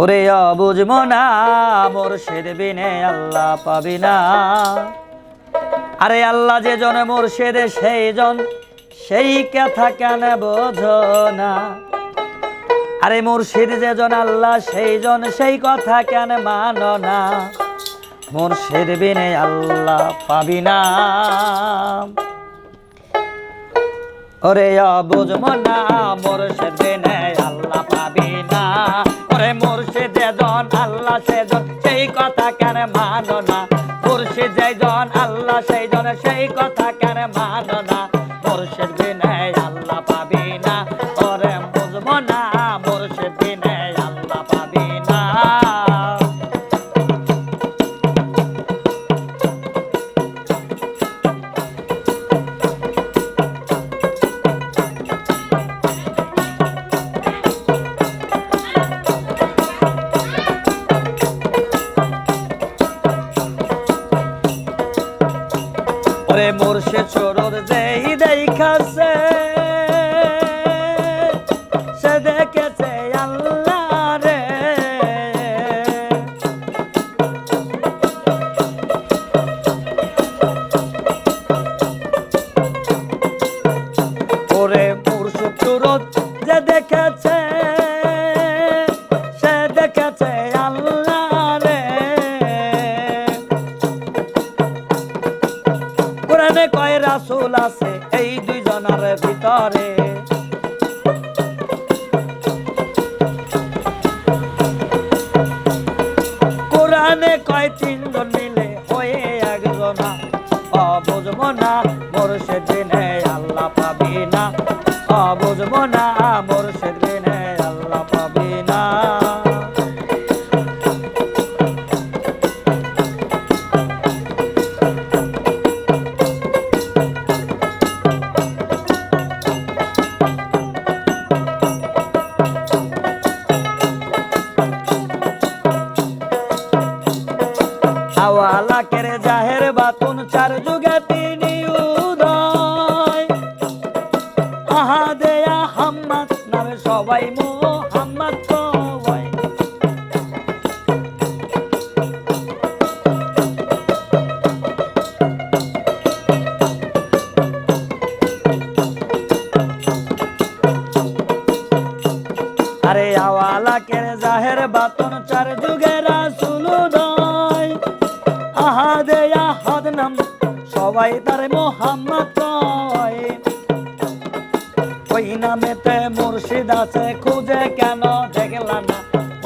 ওরে বুঝব না মোরশেদ বিনে আল্লাহ পাবি না। আরে আল্লাহ যে জন মোরশেদ সেই জন সেই কথা কেন বোঝো না? আরে মুর্শিদ যে জন আল্লাহ সেই জন সেই কথা কেন মানো না? মুর্শিদ বিনে আল্লাহ পাবি না। ওরে বুঝব না মুর্শিদ বিনে আল্লাহ পাবি না। ওরে মুর্শিদ যে জন, আল্লাহ সে জন, সেই কথা কেন মানো না? মুর্শিদ যে জন, আল্লাহ সেই জন, সেই কথা কেন মানো না? মুর্শিদ বিনে ওরে মোরশে চোরর দেই দেই খাসে সে দেখেছে আল্লাহ রে ওরে মুর্শে চোরর রাসূল আছে এই দুইজনের ভিতরে। কোরআনে কয় তিনজন মিলে হয়ে একজনা? অবুঝব না মোর সেদিনে আল্লাহ পাবি না। আরে আওয়ালা কেরে জাহের বাতুন চার যুগে রাসূল উদয়। আহাদে আহাদ নাম, সবাই তার মোহাম্মদ কয়। ওই নামেতে মুর্শিদ আছে, খুঁজে কেন দেখলা না?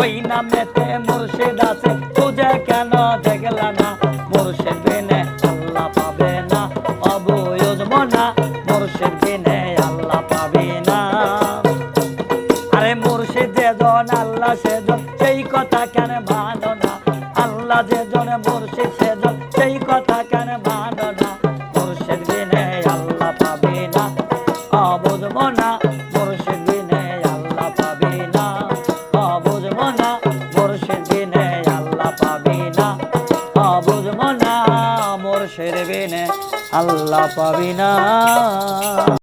ওই নামেতে মুর্শিদ আছে, খুঁজে কেন দেখলা না? মুর্শিদ আল্লাহ সে জন, সেই কথা কেন মানো না? আল্লাহ যে জন, মুর্শিদ সে জন, সেই কথা কেন মানো না? মুর্শিদ বিনে আল্লাহ পাবি না। অবুঝবো না মুর্শিদ বিনে আল্লাহ পাবি না। অবুঝবো না মুর্শিদ বিনে আল্লাহ পাবি না। অবুঝবো না মুর্শিদ বিনে আল্লাহ পাবি না।